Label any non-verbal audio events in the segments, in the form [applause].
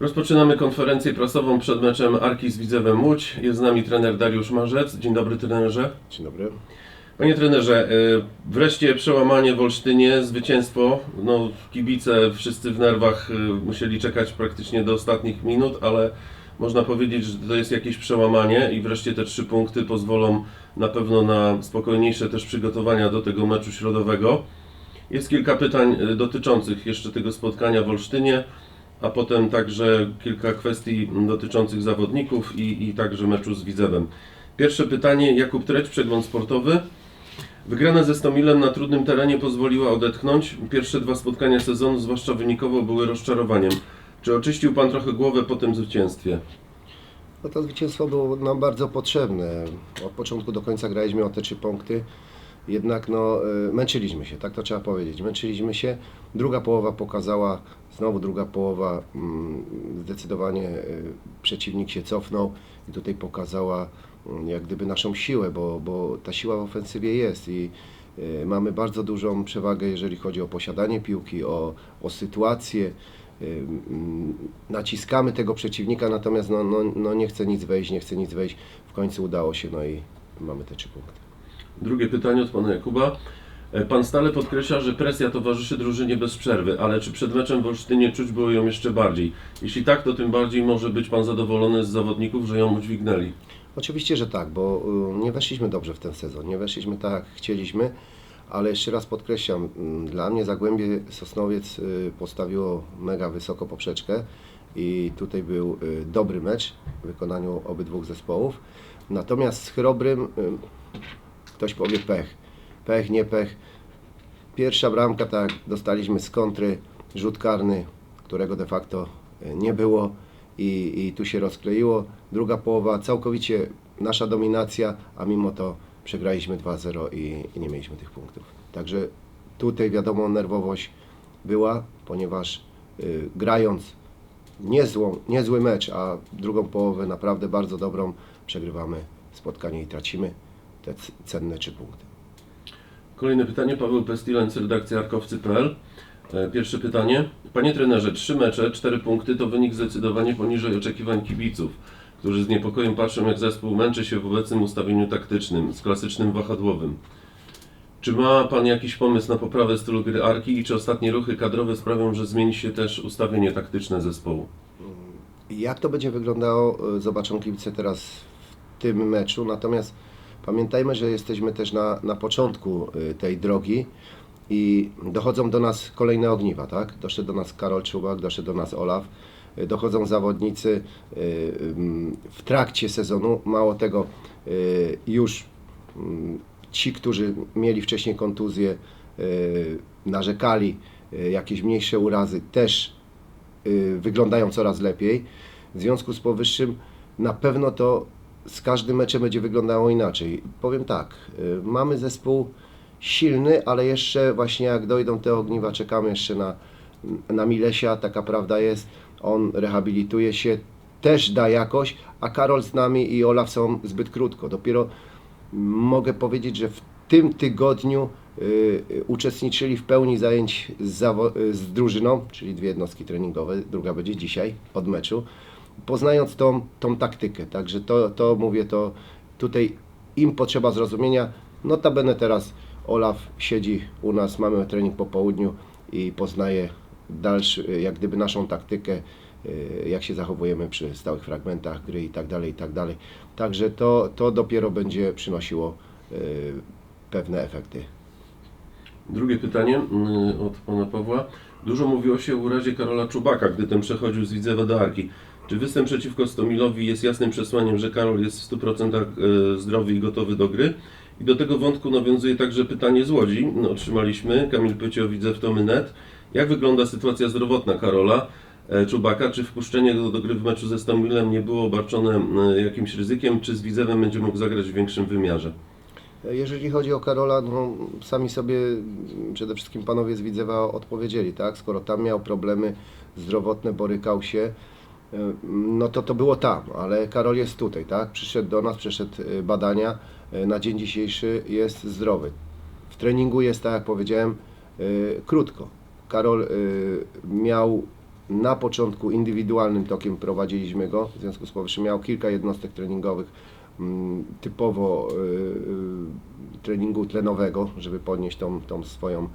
Rozpoczynamy konferencję prasową przed meczem Arki z Widzewem Łódź. Jest z nami trener Dariusz Marzec. Dzień dobry trenerze. Dzień dobry. Panie trenerze, y, wreszcie przełamanie w Olsztynie, zwycięstwo. No, kibice wszyscy w nerwach y, musieli czekać praktycznie do ostatnich minut, ale można powiedzieć, że to jest jakieś przełamanie i wreszcie te trzy punkty pozwolą na pewno na spokojniejsze też przygotowania do tego meczu środowego. Jest kilka pytań y, dotyczących jeszcze tego spotkania w Olsztynie, a potem także kilka kwestii dotyczących zawodników i, i także meczu z Widzewem. Pierwsze pytanie, Jakub Treć, przegląd sportowy. Wygrana ze Stomilem na trudnym terenie pozwoliła odetchnąć. Pierwsze dwa spotkania sezonu, zwłaszcza wynikowo, były rozczarowaniem. Czy oczyścił Pan trochę głowę po tym zwycięstwie? No to zwycięstwo było nam bardzo potrzebne. Od początku do końca graliśmy o te trzy punkty. Jednak no, y, męczyliśmy się, tak to trzeba powiedzieć. Męczyliśmy się. Druga połowa pokazała, znowu druga połowa, mm, zdecydowanie y, przeciwnik się cofnął i tutaj pokazała mm, jak gdyby naszą siłę, bo, bo ta siła w ofensywie jest i y, mamy bardzo dużą przewagę, jeżeli chodzi o posiadanie piłki, o, o sytuację. Mm, naciskamy tego przeciwnika, natomiast no, no, no nie chce nic wejść, nie chce nic wejść. W końcu udało się, no i mamy te trzy punkty. Drugie pytanie od Pana Jakuba. E, Pan stale podkreśla, że presja towarzyszy drużynie bez przerwy, ale czy przed meczem w Olsztynie czuć było ją jeszcze bardziej? Jeśli tak, to tym bardziej może być Pan zadowolony z zawodników, że ją udźwignęli. Oczywiście, że tak, bo y, nie weszliśmy dobrze w ten sezon, nie weszliśmy tak jak chcieliśmy, ale jeszcze raz podkreślam, mm, dla mnie Zagłębie Sosnowiec y, postawiło mega wysoko poprzeczkę i tutaj był y, dobry mecz w wykonaniu obydwu zespołów. Natomiast z Chrobrym ktoś powie pech. Pech, nie pech. Pierwsza bramka, tak, dostaliśmy z kontry rzut karny, którego de facto e, nie było i, i tu się rozkleiło. Druga połowa, całkowicie nasza dominacja, a mimo to przegraliśmy 2-0 i, i nie mieliśmy tych punktów. Także tutaj wiadomo nerwowość była, ponieważ y, grając niezłą, niezły mecz, a drugą połowę naprawdę bardzo dobrą, przegrywamy spotkanie i tracimy te cenne trzy punkty. Kolejne pytanie, Paweł Pestilenc, redakcja arkowcy.pl. E, Pierwsze pytanie. Panie trenerze, trzy mecze, cztery punkty to wynik zdecydowanie poniżej oczekiwań kibiców, którzy z niepokojem patrzą jak zespół męczy się w obecnym ustawieniu taktycznym, z klasycznym wahadłowym. Czy ma Pan jakiś pomysł na poprawę stylu gry Arki i czy ostatnie ruchy kadrowe sprawią, że zmieni się też ustawienie taktyczne zespołu? Jak to będzie wyglądało, y, zobaczą kibice teraz w tym meczu. Natomiast pamiętajmy, że jesteśmy też na, na początku y, tej drogi i dochodzą do nas kolejne ogniwa, tak? Doszedł do nas Karol Czubak, doszedł do nas Olaf, y, dochodzą zawodnicy y, w trakcie sezonu. Mało tego, już mm, ci, którzy mieli wcześniej kontuzje, y, narzekali, jakieś mniejsze urazy, też wyglądają coraz lepiej. W związku z powyższym na pewno to z każdym meczem będzie wyglądało inaczej. Powiem tak, y, mamy zespół silny, ale jeszcze właśnie jak dojdą te ogniwa, czekamy jeszcze na, na Milesia, taka prawda jest. On rehabilituje się, też da jakość, a Karol z nami i Olaf są zbyt krótko. Dopiero mogę powiedzieć, że w tym tygodniu y, y, uczestniczyli w pełni zajęć z, y, z drużyną, czyli dwie jednostki treningowe, druga będzie dzisiaj od meczu, poznając tą, tą taktykę. Także to, to mówię, to tutaj im potrzeba zrozumienia. Notabene teraz Olaf siedzi u nas, mamy trening po południu i poznaje dalszy, jak gdyby naszą taktykę, y, jak się zachowujemy przy stałych fragmentach gry i tak dalej, i tak dalej. Także to, to dopiero będzie przynosiło y, pewne efekty. Drugie pytanie mm, od pana Pawła. Dużo mówiło się o urazie Karola Czubaka, gdy ten przechodził z Widzewa do Arki. Czy występ przeciwko Stomilowi jest jasnym przesłaniem, że Karol jest w 100% e, zdrowy i gotowy do gry? I do tego wątku nawiązuje także pytanie z Łodzi. No, otrzymaliśmy. Kamil Pycio, Widzew Tomynet. Jak wygląda sytuacja zdrowotna Karola e, Czubaka? Czy wpuszczenie go do gry w meczu ze Stomilem nie było obarczone e, jakimś ryzykiem? Czy z Widzewem będzie mógł zagrać w większym wymiarze? Jeżeli chodzi o Karola, no, sami sobie przede wszystkim panowie z Widzewa odpowiedzieli, tak? Skoro tam miał problemy zdrowotne, borykał się, no to to było tam, ale Karol jest tutaj, tak? Przyszedł do nas, przeszedł y, badania, y, na dzień dzisiejszy jest zdrowy. W treningu jest, tak jak powiedziałem, y, krótko. Karol miał Na początku indywidualnym tokiem prowadziliśmy go, w związku z powyższym miał kilka jednostek treningowych mm, typowo treningu tlenowego, żeby podnieść tą, tą swoją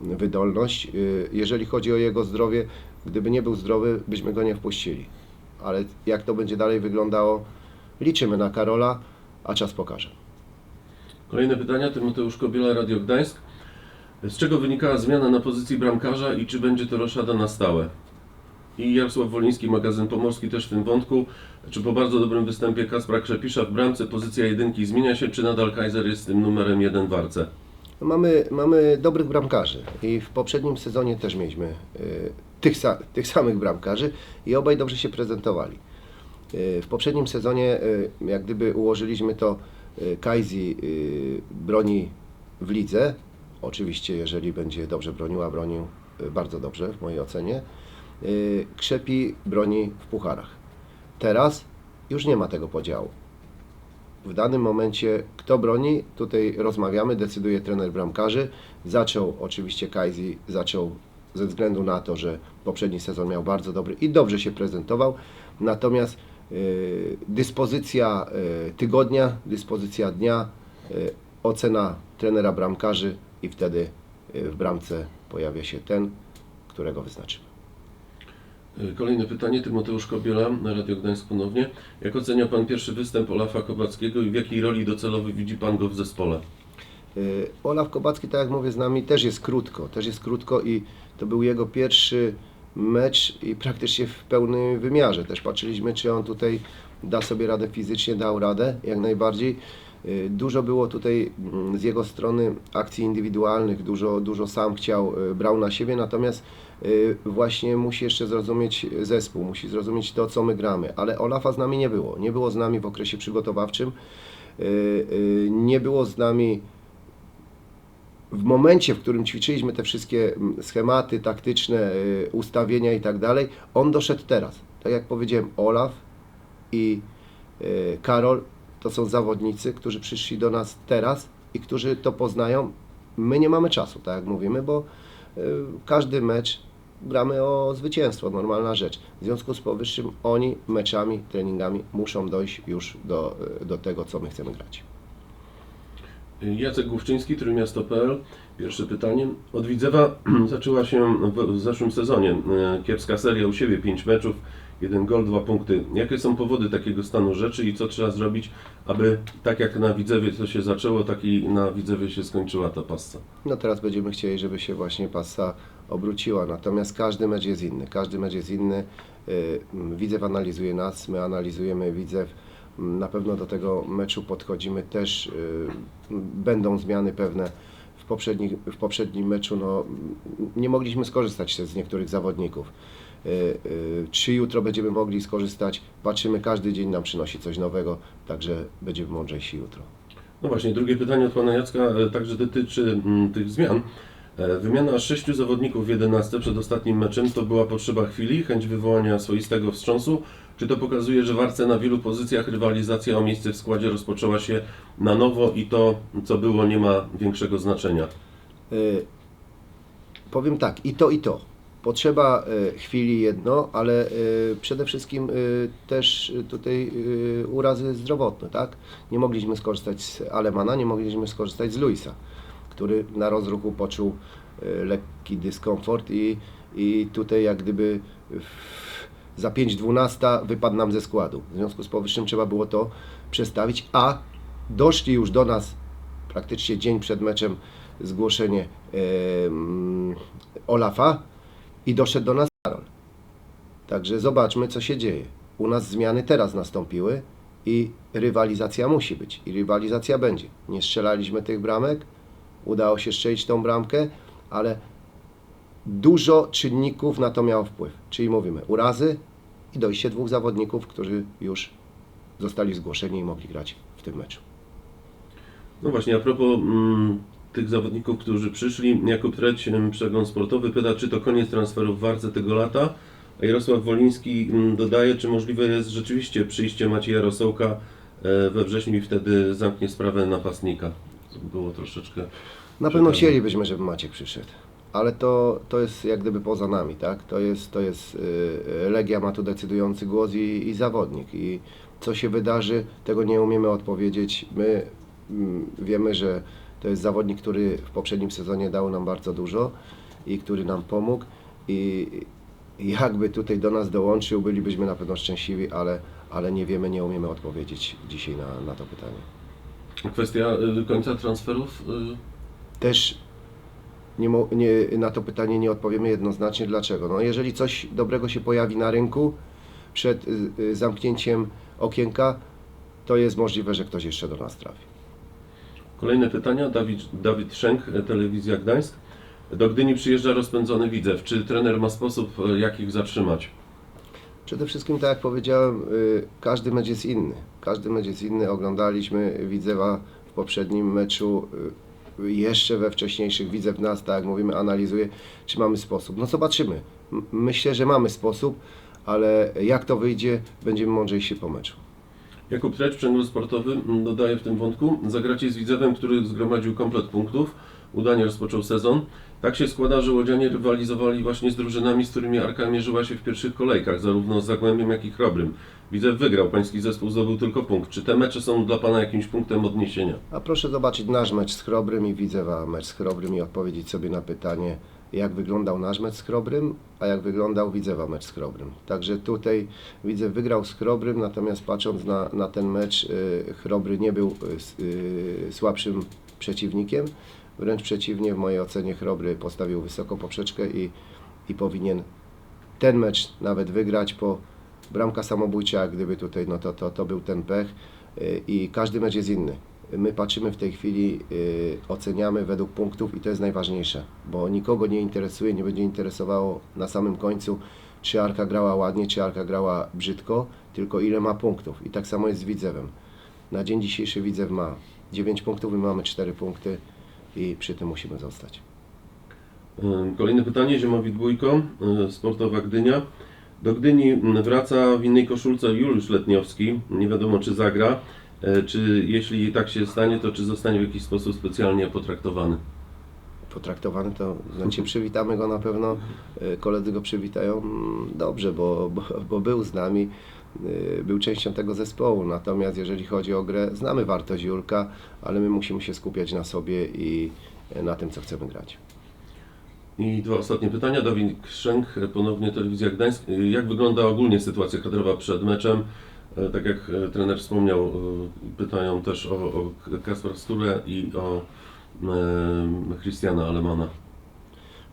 wydolność. Jeżeli chodzi o jego zdrowie, gdyby nie był zdrowy, byśmy go nie wpuścili. Ale jak to będzie dalej wyglądało, liczymy na Karola, a czas pokaże. Kolejne pytania, Tymoteusz Kobiela, Radio Gdańsk. Z czego wynikała zmiana na pozycji bramkarza i czy będzie to roszada na stałe? I Jarosław Woliński, magazyn Pomorski też w tym wątku. Czy po bardzo dobrym występie Kaspra Krzepisza w bramce pozycja jedynki zmienia się, czy nadal Kaiser jest tym numerem jeden w Arce? Mamy, mamy dobrych bramkarzy i w poprzednim sezonie też mieliśmy y, tych, [laughs] tych samych bramkarzy i obaj dobrze się prezentowali. Y, w poprzednim sezonie y, jak gdyby ułożyliśmy to y, Kaizi broni w lidze, oczywiście jeżeli będzie dobrze bronił, a bronił bardzo dobrze w mojej ocenie, Krzepi broni w pucharach. Teraz już nie ma tego podziału w danym momencie kto broni, tutaj rozmawiamy, decyduje trener bramkarzy. Zaczął oczywiście Kaizi, zaczął ze względu na to, że poprzedni sezon miał bardzo dobry i dobrze się prezentował. Natomiast y, dyspozycja y, tygodnia, dyspozycja dnia, y, ocena trenera bramkarzy i wtedy w bramce pojawia się ten, którego wyznaczymy. Kolejne pytanie, Tymoteusz Kobiela, Radio Gdańsk ponownie. Jak ocenia Pan pierwszy występ Olafa Kowackiego i w jakiej roli docelowej widzi Pan go w zespole? Y, Olaf Kobacki, tak jak mówię, z nami też jest krótko, też jest krótko i to był jego pierwszy mecz i praktycznie w pełnym wymiarze. Też patrzyliśmy, czy on tutaj da sobie radę fizycznie, dał radę, jak najbardziej. Y, Dużo było tutaj mm, z jego strony akcji indywidualnych, dużo, dużo sam chciał, y, brał na siebie, natomiast właśnie musi jeszcze zrozumieć zespół, musi zrozumieć to, co my gramy. Ale Olafa z nami nie było. Nie było z nami w okresie przygotowawczym, nie było z nami w momencie, w którym ćwiczyliśmy te wszystkie mm, schematy taktyczne, y, ustawienia i tak dalej, on doszedł teraz. Tak jak powiedziałem, Olaf i y, Karol to są zawodnicy, którzy przyszli do nas teraz i którzy to poznają. My nie mamy czasu, tak jak mówimy, bo y, każdy mecz gramy o zwycięstwo, normalna rzecz. W związku z powyższym oni meczami, treningami muszą dojść już do, do tego, co my chcemy grać. Jacek Główczyński, Trójmiasto.pl. Pierwsze pytanie. Od Widzewa [clears throat] zaczęła się w, w zeszłym sezonie y, kiepska seria u siebie, 5 meczów, jeden gol, dwa punkty. Jakie są powody takiego stanu rzeczy i co trzeba zrobić, aby tak jak na Widzewie to się zaczęło, tak i na Widzewie się skończyła ta passa? No teraz będziemy chcieli, żeby się właśnie pasa obróciła. Natomiast każdy mecz jest inny. Każdy mecz jest inny. Y, Widzew analizuje nas, my analizujemy Widzew. Na pewno do tego meczu podchodzimy też. y, Będą zmiany pewne. W, poprzednich, w poprzednim meczu no, nie mogliśmy skorzystać z niektórych zawodników. Y, y, Czy jutro będziemy mogli skorzystać? Patrzymy, każdy dzień nam przynosi coś nowego, także będziemy mądrzejsi jutro. No właśnie, drugie pytanie od Pana Jacka także dotyczy mm, tych zmian. E, Wymiana sześciu zawodników w 11 przed ostatnim meczem to była potrzeba chwili, chęć wywołania swoistego wstrząsu? Czy to pokazuje, że w Arce na wielu pozycjach rywalizacja o miejsce w składzie rozpoczęła się na nowo i to, co było, nie ma większego znaczenia? Y, Powiem tak, i to, i to. Potrzeba y, chwili jedno, ale y, przede wszystkim y, też tutaj y, urazy zdrowotne, tak? Nie mogliśmy skorzystać z Alemana, nie mogliśmy skorzystać z Luisa, który na rozruchu poczuł y, lekki dyskomfort i, i tutaj jak gdyby w, za 5.12 wypadł nam ze składu. W związku z powyższym trzeba było to przestawić, a doszli już do nas praktycznie dzień przed meczem zgłoszenie em, Olafa i doszedł do nas Karol. Także zobaczmy, co się dzieje. U nas zmiany teraz nastąpiły i rywalizacja musi być. I rywalizacja będzie. Nie strzelaliśmy tych bramek, udało się strzelić tą bramkę, ale dużo czynników na to miało wpływ. Czyli mówimy urazy i dojście dwóch zawodników, którzy już zostali zgłoszeni i mogli grać w tym meczu. No właśnie, a propos mm, tych zawodników, którzy przyszli, Jakub Treć, przegląd sportowy, pyta, czy to koniec transferów w Arce tego lata? A Jarosław Woliński mm, dodaje, czy możliwe jest rzeczywiście przyjście Macieja Rosołka e, we wrześniu i wtedy zamknie sprawę napastnika. Było troszeczkę... Na pewno chcielibyśmy, żeby Maciek przyszedł. Ale to, to jest jak gdyby poza nami, tak? To jest, to jest y, Legia ma tu decydujący głos i, i zawodnik. I co się wydarzy, tego nie umiemy odpowiedzieć. My mm, wiemy, że to jest zawodnik, który w poprzednim sezonie dał nam bardzo dużo i który nam pomógł. I jakby tutaj do nas dołączył, bylibyśmy na pewno szczęśliwi, ale, ale nie wiemy, nie umiemy odpowiedzieć dzisiaj na, na to pytanie. Kwestia y, końca transferów. y, Też nie, nie, na to pytanie nie odpowiemy jednoznacznie. Dlaczego? No, jeżeli coś dobrego się pojawi na rynku przed y, y, zamknięciem okienka, to jest możliwe, że ktoś jeszcze do nas trafi. Kolejne pytania. Dawid, Dawid Szenk, Telewizja Gdańsk. Do Gdyni przyjeżdża rozpędzony Widzew. Czy trener ma sposób, e, jak ich zatrzymać? Przede wszystkim, tak jak powiedziałem, y, każdy mecz jest inny. Każdy mecz jest inny. Oglądaliśmy Widzewa w poprzednim meczu, y, jeszcze we wcześniejszych. Widzew nas, tak jak mówimy, analizuje, czy mamy sposób. No zobaczymy. Myślę, że mamy sposób, ale jak to wyjdzie, będziemy mądrzejsi po meczu. Jakub Trecz, Przęgło Sportowy, dodaje w tym wątku. Zagracie z Widzewem, który zgromadził komplet punktów. Udanie rozpoczął sezon. Tak się składa, że Łodzianie rywalizowali właśnie z drużynami, z którymi Arka mierzyła się w pierwszych kolejkach, zarówno z Zagłębiem, jak i Chrobrym. Widzew wygrał, pański zespół zdobył tylko punkt. Czy te mecze są dla Pana jakimś punktem odniesienia? A proszę zobaczyć nasz mecz z Chrobrym i Widzewa mecz z Chrobrym i odpowiedzieć sobie na pytanie, jak wyglądał nasz mecz z Chrobrym, a jak wyglądał Widzewa mecz z Chrobrym. Także tutaj Widzew wygrał z Chrobrym, natomiast patrząc na, na ten mecz, y, Chrobry nie był y, y, słabszym przeciwnikiem. Wręcz przeciwnie, w mojej ocenie Chrobry postawił wysoką poprzeczkę i, i powinien ten mecz nawet wygrać, bo bramka samobójcza, gdyby tutaj, no to, to, to był ten pech y, i każdy mecz jest inny. My patrzymy w tej chwili, y, oceniamy według punktów i to jest najważniejsze, bo nikogo nie interesuje, nie będzie interesowało na samym końcu, czy Arka grała ładnie, czy Arka grała brzydko, tylko ile ma punktów. I tak samo jest z Widzewem. Na dzień dzisiejszy Widzew ma 9 punktów, my mamy 4 punkty i przy tym musimy zostać. Kolejne pytanie, Ziemowit Bójko, y, Sportowa Gdynia. Do Gdyni wraca w innej koszulce Juliusz Letniowski. Nie wiadomo, czy zagra. Y, Czy jeśli tak się stanie, to czy zostanie w jakiś sposób specjalnie potraktowany? potraktowany, to znaczy przywitamy go na pewno, e, koledzy go przywitają mm, dobrze, bo, bo, bo był z nami, e, był częścią tego zespołu, natomiast jeżeli chodzi o grę, znamy wartość Julka, ale my musimy się skupiać na sobie i e, na tym, co chcemy grać. I dwa ostatnie pytania. Dawid Krzęk, ponownie Telewizja Gdańsk. Jak wygląda ogólnie sytuacja kadrowa przed meczem? E, Tak jak e, trener wspomniał, e, pytają też o, o Kaspar Sturę i o Christiana Alemana.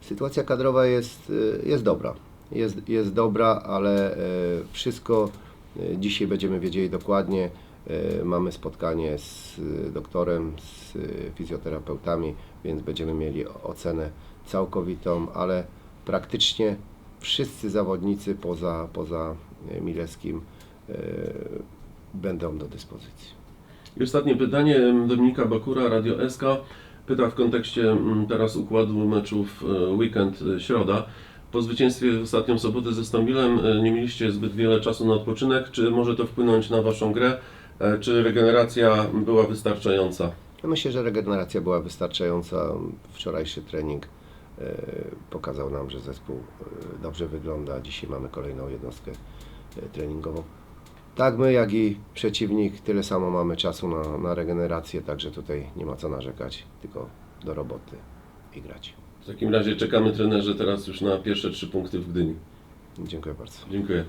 Sytuacja kadrowa jest, jest dobra. Jest, jest dobra, ale wszystko dzisiaj będziemy wiedzieli dokładnie. Mamy spotkanie z doktorem, z fizjoterapeutami, więc będziemy mieli ocenę całkowitą, ale praktycznie wszyscy zawodnicy poza, poza y, Milewskim y, będą do dyspozycji. I ostatnie pytanie. Dominika Bakura, Radio SK. Pyta w kontekście mm, teraz układu meczów e, weekend, e, środa. Po zwycięstwie w ostatnią sobotę ze Stomilem e, nie mieliście zbyt wiele czasu na odpoczynek. Czy może to wpłynąć na Waszą grę? E, Czy regeneracja była wystarczająca? Ja myślę, że regeneracja była wystarczająca. Wczorajszy trening e, pokazał nam, że zespół e, dobrze wygląda. Dzisiaj mamy kolejną jednostkę e, treningową. Tak my, jak i przeciwnik, tyle samo mamy czasu na, na regenerację, także tutaj nie ma co narzekać, tylko do roboty i grać. W takim razie czekamy trenerze teraz już na pierwsze trzy punkty w Gdyni. Dziękuję bardzo. Dziękuję.